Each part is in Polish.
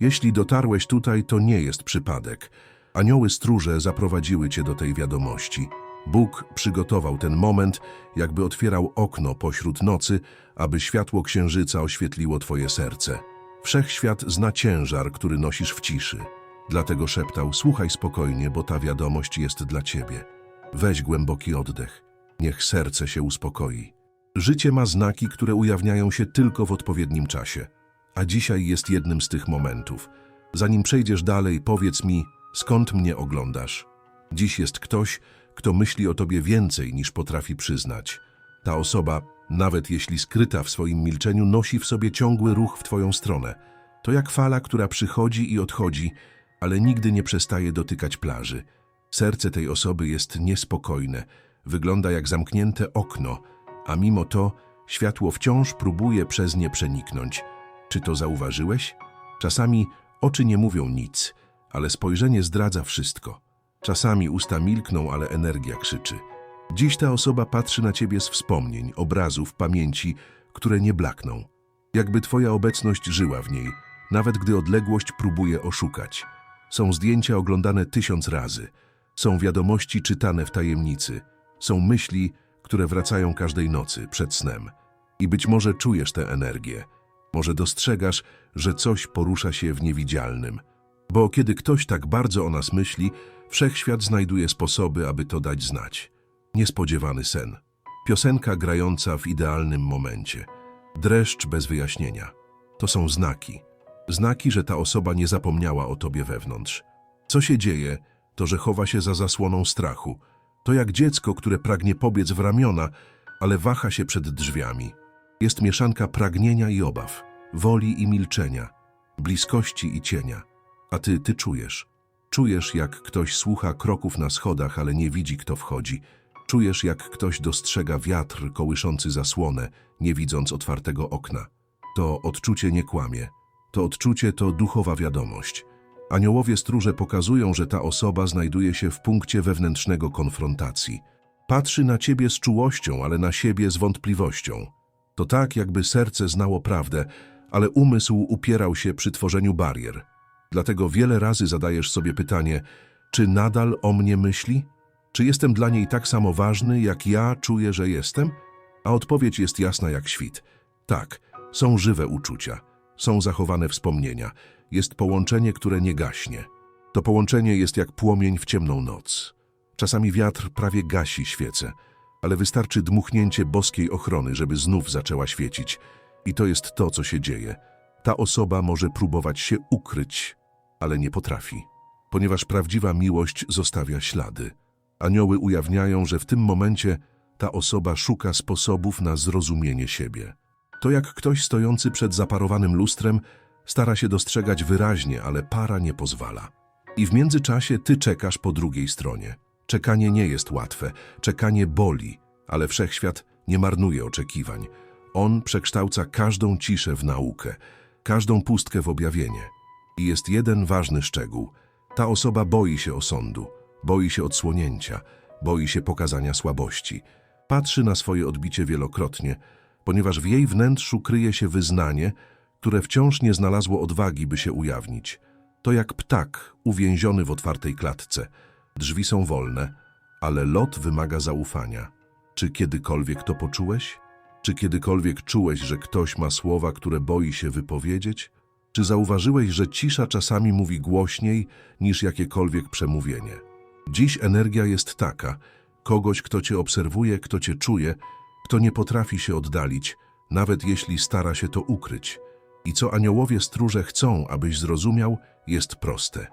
Jeśli dotarłeś tutaj, to nie jest przypadek. Anioły stróże zaprowadziły cię do tej wiadomości. Bóg przygotował ten moment, jakby otwierał okno pośród nocy, aby światło księżyca oświetliło twoje serce. Wszechświat zna ciężar, który nosisz w ciszy. Dlatego szeptał, słuchaj spokojnie, bo ta wiadomość jest dla ciebie. Weź głęboki oddech. Niech serce się uspokoi. Życie ma znaki, które ujawniają się tylko w odpowiednim czasie. A dzisiaj jest jednym z tych momentów. Zanim przejdziesz dalej, powiedz mi, skąd mnie oglądasz. Dziś jest ktoś, kto myśli o tobie więcej niż potrafi przyznać. Ta osoba, nawet jeśli skryta w swoim milczeniu, nosi w sobie ciągły ruch w twoją stronę. To jak fala, która przychodzi i odchodzi, ale nigdy nie przestaje dotykać plaży. Serce tej osoby jest niespokojne, wygląda jak zamknięte okno, a mimo to światło wciąż próbuje przez nie przeniknąć. Czy to zauważyłeś? Czasami oczy nie mówią nic, ale spojrzenie zdradza wszystko. Czasami usta milkną, ale energia krzyczy. Dziś ta osoba patrzy na ciebie z wspomnień, obrazów, pamięci, które nie blakną. Jakby twoja obecność żyła w niej, nawet gdy odległość próbuje oszukać. Są zdjęcia oglądane tysiąc razy. Są wiadomości czytane w tajemnicy. Są myśli, które wracają każdej nocy przed snem. I być może czujesz tę energię. Może dostrzegasz, że coś porusza się w niewidzialnym. Bo kiedy ktoś tak bardzo o nas myśli, wszechświat znajduje sposoby, aby to dać znać. Niespodziewany sen. Piosenka grająca w idealnym momencie. Dreszcz bez wyjaśnienia. To są znaki. Znaki, że ta osoba nie zapomniała o tobie wewnątrz. Co się dzieje, to że chowa się za zasłoną strachu. To jak dziecko, które pragnie pobiec w ramiona, ale waha się przed drzwiami. Jest mieszanka pragnienia i obaw, woli i milczenia, bliskości i cienia. A ty, ty czujesz. Czujesz, jak ktoś słucha kroków na schodach, ale nie widzi, kto wchodzi. Czujesz, jak ktoś dostrzega wiatr kołyszący zasłonę, nie widząc otwartego okna. To odczucie nie kłamie. To odczucie to duchowa wiadomość. Aniołowie stróże pokazują, że ta osoba znajduje się w punkcie wewnętrznego konfrontacji. Patrzy na ciebie z czułością, ale na siebie z wątpliwością. To tak, jakby serce znało prawdę, ale umysł upierał się przy tworzeniu barier. Dlatego wiele razy zadajesz sobie pytanie, czy nadal o mnie myśli? Czy jestem dla niej tak samo ważny, jak ja czuję, że jestem? A odpowiedź jest jasna jak świt. Tak, są żywe uczucia, są zachowane wspomnienia, jest połączenie, które nie gaśnie. To połączenie jest jak płomień w ciemną noc. Czasami wiatr prawie gasi świecę, ale wystarczy dmuchnięcie boskiej ochrony, żeby znów zaczęła świecić. I to jest to, co się dzieje. Ta osoba może próbować się ukryć, ale nie potrafi, ponieważ prawdziwa miłość zostawia ślady. Anioły ujawniają, że w tym momencie ta osoba szuka sposobów na zrozumienie siebie. To jak ktoś stojący przed zaparowanym lustrem stara się dostrzegać wyraźnie, ale para nie pozwala. I w międzyczasie ty czekasz po drugiej stronie. Czekanie nie jest łatwe, czekanie boli, ale wszechświat nie marnuje oczekiwań. On przekształca każdą ciszę w naukę, każdą pustkę w objawienie. I jest jeden ważny szczegół. Ta osoba boi się osądu, boi się odsłonięcia, boi się pokazania słabości. Patrzy na swoje odbicie wielokrotnie, ponieważ w jej wnętrzu kryje się wyznanie, które wciąż nie znalazło odwagi, by się ujawnić. To jak ptak uwięziony w otwartej klatce. Drzwi są wolne, ale lot wymaga zaufania. Czy kiedykolwiek to poczułeś? Czy kiedykolwiek czułeś, że ktoś ma słowa, które boi się wypowiedzieć? Czy zauważyłeś, że cisza czasami mówi głośniej niż jakiekolwiek przemówienie? Dziś energia jest taka, kogoś, kto cię obserwuje, kto cię czuje, kto nie potrafi się oddalić, nawet jeśli stara się to ukryć. I co aniołowie stróże chcą, abyś zrozumiał, jest proste.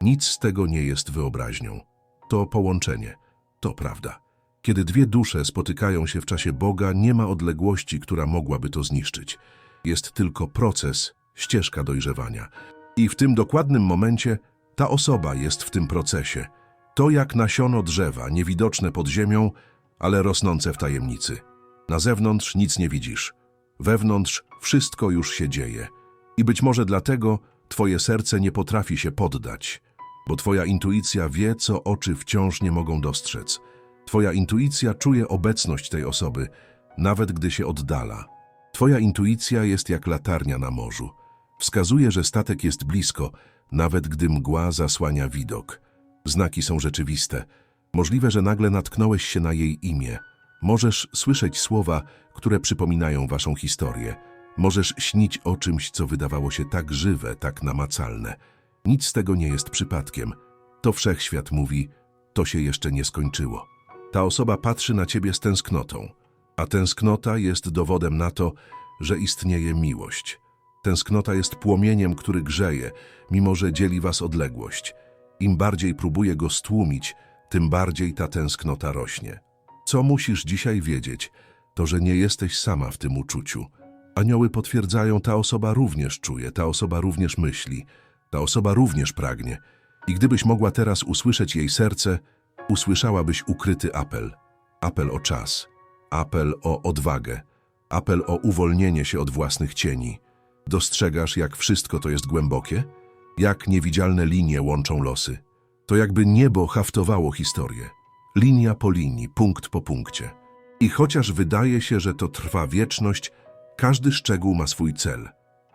Nic z tego nie jest wyobraźnią. To połączenie, to prawda. Kiedy dwie dusze spotykają się w czasie Boga, nie ma odległości, która mogłaby to zniszczyć. Jest tylko proces, ścieżka dojrzewania. I w tym dokładnym momencie ta osoba jest w tym procesie. To jak nasiono drzewa, niewidoczne pod ziemią, ale rosnące w tajemnicy. Na zewnątrz nic nie widzisz. Wewnątrz wszystko już się dzieje. I być może dlatego twoje serce nie potrafi się poddać, bo twoja intuicja wie, co oczy wciąż nie mogą dostrzec. Twoja intuicja czuje obecność tej osoby, nawet gdy się oddala. Twoja intuicja jest jak latarnia na morzu. Wskazuje, że statek jest blisko, nawet gdy mgła zasłania widok. Znaki są rzeczywiste. Możliwe, że nagle natknąłeś się na jej imię. Możesz słyszeć słowa, które przypominają waszą historię. Możesz śnić o czymś, co wydawało się tak żywe, tak namacalne. Nic z tego nie jest przypadkiem. To wszechświat mówi, to się jeszcze nie skończyło. Ta osoba patrzy na ciebie z tęsknotą, a tęsknota jest dowodem na to, że istnieje miłość. Tęsknota jest płomieniem, który grzeje, mimo że dzieli was odległość. Im bardziej próbuje go stłumić, tym bardziej ta tęsknota rośnie. Co musisz dzisiaj wiedzieć, to że nie jesteś sama w tym uczuciu. Anioły potwierdzają, ta osoba również czuje, ta osoba również myśli, ta osoba również pragnie. I gdybyś mogła teraz usłyszeć jej serce, usłyszałabyś ukryty apel. Apel o czas, apel o odwagę, apel o uwolnienie się od własnych cieni. Dostrzegasz, jak wszystko to jest głębokie? Jak niewidzialne linie łączą losy? To jakby niebo haftowało historię. Linia po linii, punkt po punkcie. I chociaż wydaje się, że to trwa wieczność, każdy szczegół ma swój cel.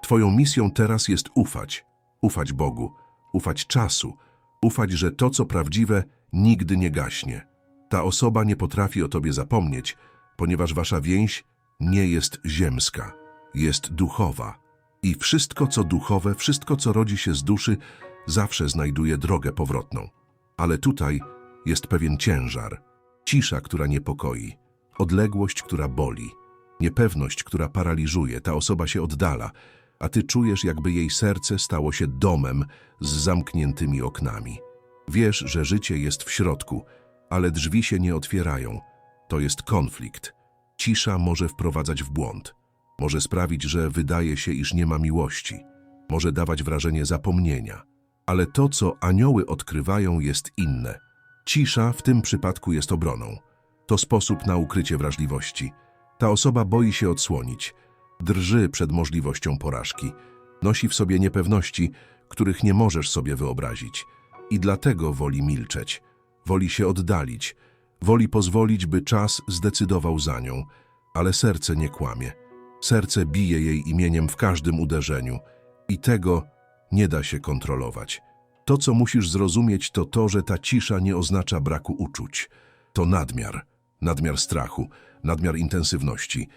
Twoją misją teraz jest ufać. Ufać Bogu, ufać czasu, ufać, że to, co prawdziwe, nigdy nie gaśnie. Ta osoba nie potrafi o tobie zapomnieć, ponieważ wasza więź nie jest ziemska, jest duchowa. I wszystko, co duchowe, wszystko, co rodzi się z duszy, zawsze znajduje drogę powrotną. Ale tutaj jest pewien ciężar, cisza, która niepokoi, odległość, która boli, niepewność, która paraliżuje. Ta osoba się oddala, a ty czujesz, jakby jej serce stało się domem z zamkniętymi oknami. Wiesz, że życie jest w środku, ale drzwi się nie otwierają. To jest konflikt. Cisza może wprowadzać w błąd. Może sprawić, że wydaje się, iż nie ma miłości. Może dawać wrażenie zapomnienia. Ale to, co anioły odkrywają, jest inne. Cisza w tym przypadku jest obroną. To sposób na ukrycie wrażliwości. Ta osoba boi się odsłonić. Drży przed możliwością porażki. Nosi w sobie niepewności, których nie możesz sobie wyobrazić. I dlatego woli milczeć. Woli się oddalić. Woli pozwolić, by czas zdecydował za nią. Ale serce nie kłamie. Serce bije jej imieniem w każdym uderzeniu. I tego nie da się kontrolować. To, co musisz zrozumieć, to to, że ta cisza nie oznacza braku uczuć. To nadmiar. Nadmiar strachu, nadmiar intensywności,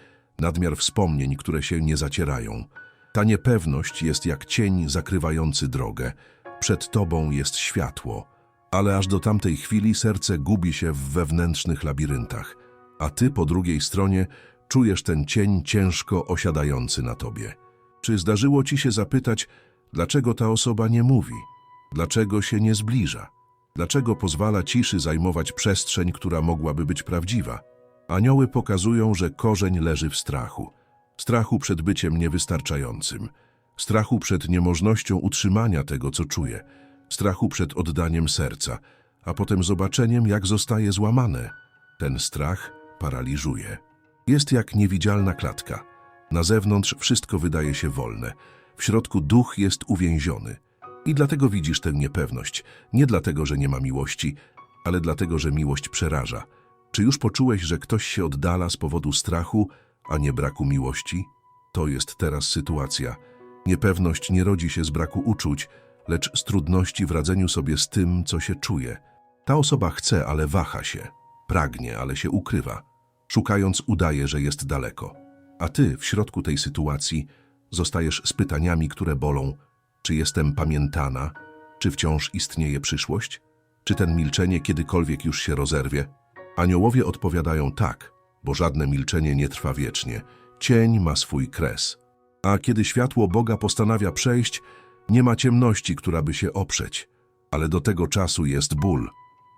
nadmiar wspomnień, które się nie zacierają. Ta niepewność jest jak cień zakrywający drogę. Przed tobą jest światło, ale aż do tamtej chwili serce gubi się w wewnętrznych labiryntach, a ty po drugiej stronie czujesz ten cień ciężko osiadający na tobie. Czy zdarzyło ci się zapytać, dlaczego ta osoba nie mówi? Dlaczego się nie zbliża? Dlaczego pozwala ciszy zajmować przestrzeń, która mogłaby być prawdziwa? Anioły pokazują, że korzeń leży w strachu. Strachu przed byciem niewystarczającym. Strachu przed niemożnością utrzymania tego, co czuje. Strachu przed oddaniem serca, a potem zobaczeniem, jak zostaje złamane. Ten strach paraliżuje. Jest jak niewidzialna klatka. Na zewnątrz wszystko wydaje się wolne. W środku duch jest uwięziony. I dlatego widzisz tę niepewność. Nie dlatego, że nie ma miłości, ale dlatego, że miłość przeraża. Czy już poczułeś, że ktoś się oddala z powodu strachu, a nie braku miłości? To jest teraz sytuacja. Niepewność nie rodzi się z braku uczuć, lecz z trudności w radzeniu sobie z tym, co się czuje. Ta osoba chce, ale waha się. Pragnie, ale się ukrywa. Szukając, udaje, że jest daleko. A ty, w środku tej sytuacji, zostajesz z pytaniami, które bolą. Czy jestem pamiętana? Czy wciąż istnieje przyszłość? Czy ten milczenie kiedykolwiek już się rozerwie? Aniołowie odpowiadają tak, bo żadne milczenie nie trwa wiecznie. Cień ma swój kres. A kiedy światło Boga postanawia przejść, nie ma ciemności, która by się oprzeć. Ale do tego czasu jest ból.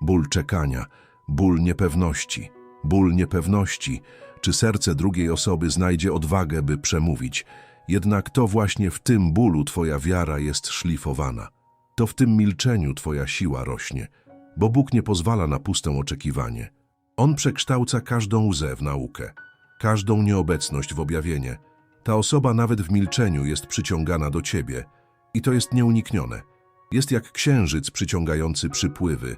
Ból czekania, ból niepewności. Ból niepewności, czy serce drugiej osoby znajdzie odwagę, by przemówić. Jednak to właśnie w tym bólu Twoja wiara jest szlifowana. To w tym milczeniu Twoja siła rośnie, bo Bóg nie pozwala na puste oczekiwanie. On przekształca każdą łzę w naukę, każdą nieobecność w objawienie. Ta osoba nawet w milczeniu jest przyciągana do Ciebie i to jest nieuniknione. Jest jak księżyc przyciągający przypływy.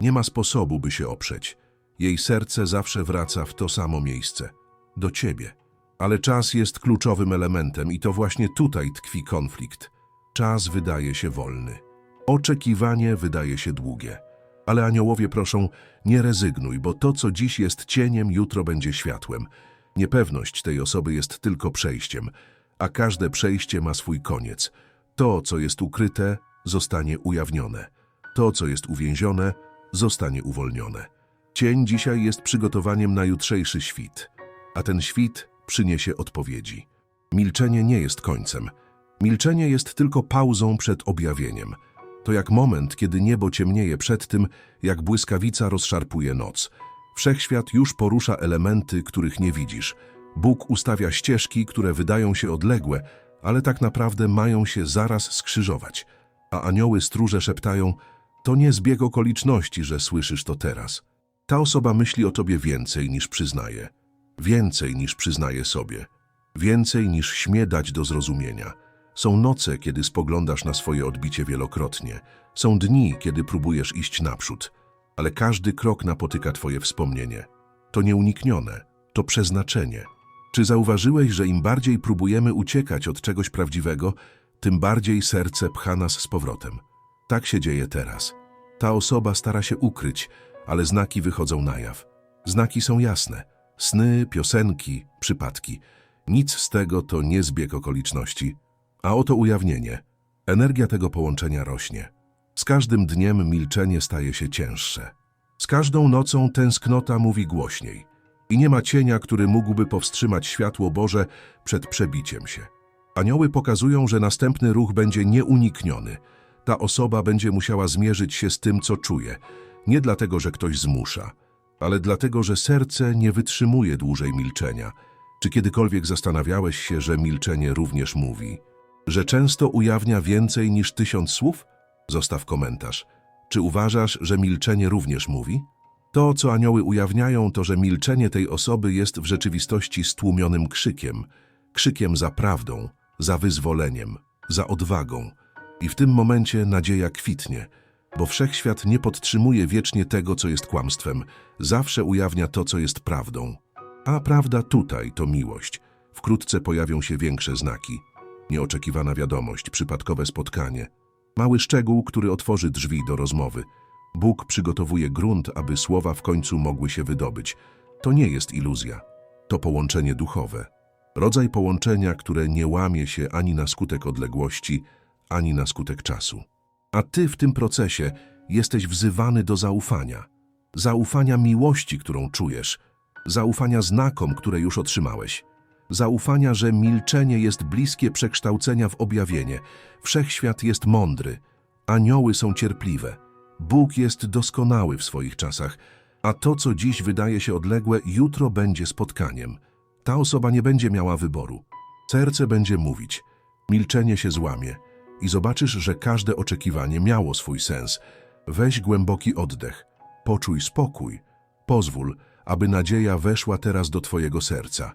Nie ma sposobu, by się oprzeć. Jej serce zawsze wraca w to samo miejsce, do Ciebie. Ale czas jest kluczowym elementem i to właśnie tutaj tkwi konflikt. Czas wydaje się wolny. Oczekiwanie wydaje się długie. Ale aniołowie proszą, nie rezygnuj, bo to, co dziś jest cieniem, jutro będzie światłem. Niepewność tej osoby jest tylko przejściem, a każde przejście ma swój koniec. To, co jest ukryte, zostanie ujawnione. To, co jest uwięzione, zostanie uwolnione. Cień dzisiaj jest przygotowaniem na jutrzejszy świt, a ten świt przyniesie odpowiedzi. Milczenie nie jest końcem. Milczenie jest tylko pauzą przed objawieniem. To jak moment, kiedy niebo ciemnieje przed tym, jak błyskawica rozszarpuje noc. Wszechświat już porusza elementy, których nie widzisz. Bóg ustawia ścieżki, które wydają się odległe, ale tak naprawdę mają się zaraz skrzyżować. A anioły stróże szeptają, to nie zbieg okoliczności, że słyszysz to teraz. Ta osoba myśli o tobie więcej niż przyznaje. Więcej niż przyznaje sobie. Więcej niż śmie dać do zrozumienia. Są noce, kiedy spoglądasz na swoje odbicie wielokrotnie. Są dni, kiedy próbujesz iść naprzód. Ale każdy krok napotyka twoje wspomnienie. To nieuniknione. To przeznaczenie. Czy zauważyłeś, że im bardziej próbujemy uciekać od czegoś prawdziwego, tym bardziej serce pcha nas z powrotem? Tak się dzieje teraz. Ta osoba stara się ukryć, ale znaki wychodzą na jaw. Znaki są jasne. Sny, piosenki, przypadki. Nic z tego to nie zbieg okoliczności. A oto ujawnienie. Energia tego połączenia rośnie. Z każdym dniem milczenie staje się cięższe. Z każdą nocą tęsknota mówi głośniej. I nie ma cienia, który mógłby powstrzymać światło Boże przed przebiciem się. Anioły pokazują, że następny ruch będzie nieunikniony. Ta osoba będzie musiała zmierzyć się z tym, co czuje. Nie dlatego, że ktoś zmusza, ale dlatego, że serce nie wytrzymuje dłużej milczenia. Czy kiedykolwiek zastanawiałeś się, że milczenie również mówi? Że często ujawnia więcej niż tysiąc słów? Zostaw komentarz. Czy uważasz, że milczenie również mówi? To, co anioły ujawniają, to, że milczenie tej osoby jest w rzeczywistości stłumionym krzykiem. Krzykiem za prawdą, za wyzwoleniem, za odwagą. I w tym momencie nadzieja kwitnie, bo wszechświat nie podtrzymuje wiecznie tego, co jest kłamstwem. Zawsze ujawnia to, co jest prawdą. A prawda tutaj to miłość. Wkrótce pojawią się większe znaki. Nieoczekiwana wiadomość, przypadkowe spotkanie. Mały szczegół, który otworzy drzwi do rozmowy. Bóg przygotowuje grunt, aby słowa w końcu mogły się wydobyć. To nie jest iluzja. To połączenie duchowe. Rodzaj połączenia, które nie łamie się ani na skutek odległości, ani na skutek czasu. A ty w tym procesie jesteś wzywany do zaufania. Zaufania miłości, którą czujesz. Zaufania znakom, które już otrzymałeś. Zaufania, że milczenie jest bliskie przekształcenia w objawienie. Wszechświat jest mądry. Anioły są cierpliwe. Bóg jest doskonały w swoich czasach, a to, co dziś wydaje się odległe, jutro będzie spotkaniem. Ta osoba nie będzie miała wyboru. Serce będzie mówić, milczenie się złamie i zobaczysz, że każde oczekiwanie miało swój sens. Weź głęboki oddech, poczuj spokój, pozwól, aby nadzieja weszła teraz do twojego serca.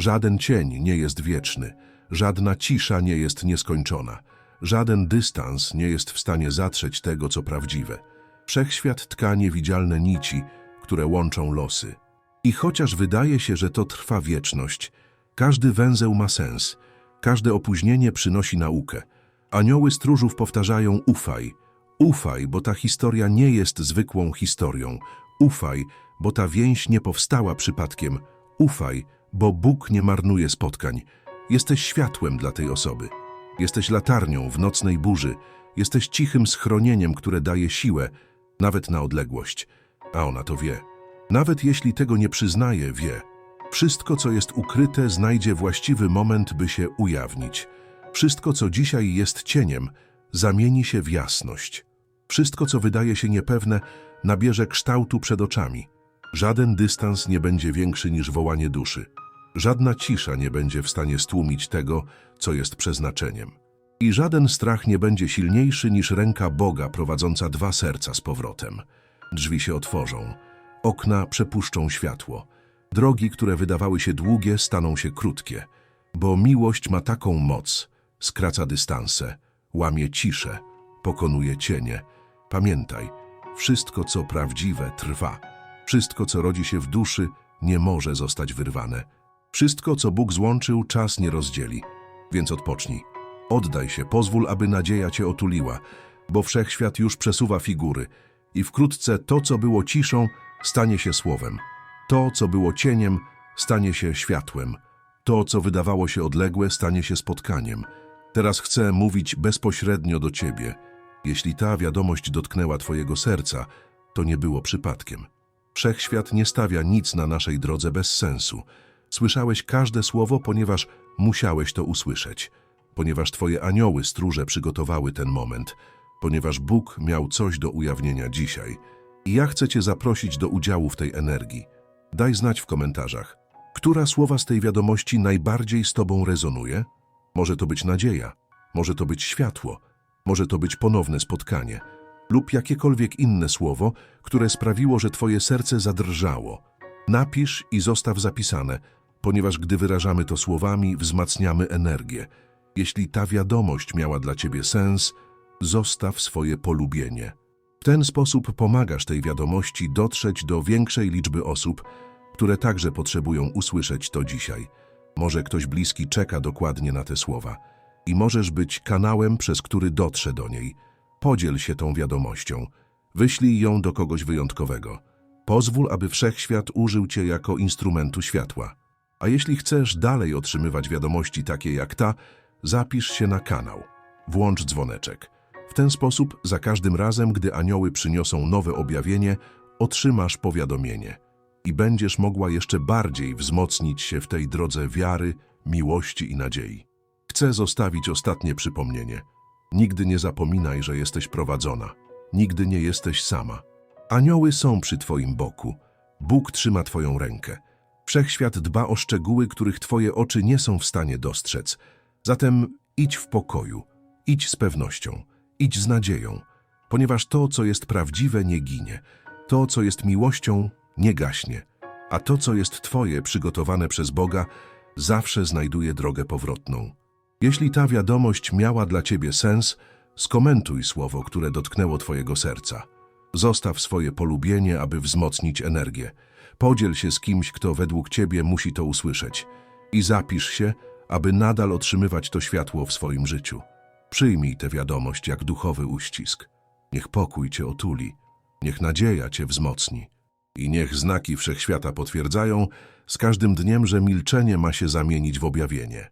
Żaden cień nie jest wieczny, żadna cisza nie jest nieskończona, żaden dystans nie jest w stanie zatrzeć tego, co prawdziwe. Wszechświat tka niewidzialne nici, które łączą losy. I chociaż wydaje się, że to trwa wieczność, każdy węzeł ma sens, każde opóźnienie przynosi naukę. Anioły stróżów powtarzają ufaj, ufaj, bo ta historia nie jest zwykłą historią. Ufaj, bo ta więź nie powstała przypadkiem. Ufaj, bo Bóg nie marnuje spotkań. Jesteś światłem dla tej osoby. Jesteś latarnią w nocnej burzy. Jesteś cichym schronieniem, które daje siłę, nawet na odległość. A ona to wie. Nawet jeśli tego nie przyznaje, wie. Wszystko, co jest ukryte, znajdzie właściwy moment, by się ujawnić. Wszystko, co dzisiaj jest cieniem, zamieni się w jasność. Wszystko, co wydaje się niepewne, nabierze kształtu przed oczami. Żaden dystans nie będzie większy niż wołanie duszy. Żadna cisza nie będzie w stanie stłumić tego, co jest przeznaczeniem. I żaden strach nie będzie silniejszy niż ręka Boga prowadząca dwa serca z powrotem. Drzwi się otworzą, okna przepuszczą światło. Drogi, które wydawały się długie, staną się krótkie, bo miłość ma taką moc, skraca dystanse, łamie ciszę, pokonuje cienie. Pamiętaj, wszystko co prawdziwe trwa. Wszystko co rodzi się w duszy nie może zostać wyrwane. Wszystko, co Bóg złączył, czas nie rozdzieli. Więc odpocznij. Oddaj się, pozwól, aby nadzieja cię otuliła, bo wszechświat już przesuwa figury i wkrótce to, co było ciszą, stanie się słowem. To, co było cieniem, stanie się światłem. To, co wydawało się odległe, stanie się spotkaniem. Teraz chcę mówić bezpośrednio do ciebie. Jeśli ta wiadomość dotknęła twojego serca, to nie było przypadkiem. Wszechświat nie stawia nic na naszej drodze bez sensu. Słyszałeś każde słowo, ponieważ musiałeś to usłyszeć. Ponieważ twoje anioły stróże przygotowały ten moment. Ponieważ Bóg miał coś do ujawnienia dzisiaj. I ja chcę cię zaprosić do udziału w tej energii. Daj znać w komentarzach, która słowa z tej wiadomości najbardziej z tobą rezonuje? Może to być nadzieja, może to być światło, może to być ponowne spotkanie lub jakiekolwiek inne słowo, które sprawiło, że twoje serce zadrżało. Napisz i zostaw zapisane, ponieważ gdy wyrażamy to słowami, wzmacniamy energię. Jeśli ta wiadomość miała dla ciebie sens, zostaw swoje polubienie. W ten sposób pomagasz tej wiadomości dotrzeć do większej liczby osób, które także potrzebują usłyszeć to dzisiaj. Może ktoś bliski czeka dokładnie na te słowa i możesz być kanałem, przez który dotrze do niej. Podziel się tą wiadomością. Wyślij ją do kogoś wyjątkowego. Pozwól, aby wszechświat użył cię jako instrumentu światła. A jeśli chcesz dalej otrzymywać wiadomości takie jak ta, zapisz się na kanał. Włącz dzwoneczek. W ten sposób za każdym razem, gdy anioły przyniosą nowe objawienie, otrzymasz powiadomienie i będziesz mogła jeszcze bardziej wzmocnić się w tej drodze wiary, miłości i nadziei. Chcę zostawić ostatnie przypomnienie. Nigdy nie zapominaj, że jesteś prowadzona. Nigdy nie jesteś sama. Anioły są przy Twoim boku. Bóg trzyma Twoją rękę. Wszechświat dba o szczegóły, których Twoje oczy nie są w stanie dostrzec. Zatem idź w pokoju, idź z pewnością, idź z nadzieją, ponieważ to, co jest prawdziwe, nie ginie. To, co jest miłością, nie gaśnie, a to, co jest Twoje, przygotowane przez Boga, zawsze znajduje drogę powrotną. Jeśli ta wiadomość miała dla Ciebie sens, skomentuj słowo, które dotknęło Twojego serca. Zostaw swoje polubienie, aby wzmocnić energię. Podziel się z kimś, kto według Ciebie musi to usłyszeć. I zapisz się, aby nadal otrzymywać to światło w swoim życiu. Przyjmij tę wiadomość jak duchowy uścisk. Niech pokój Cię otuli, niech nadzieja Cię wzmocni. I niech znaki wszechświata potwierdzają z każdym dniem, że milczenie ma się zamienić w objawienie.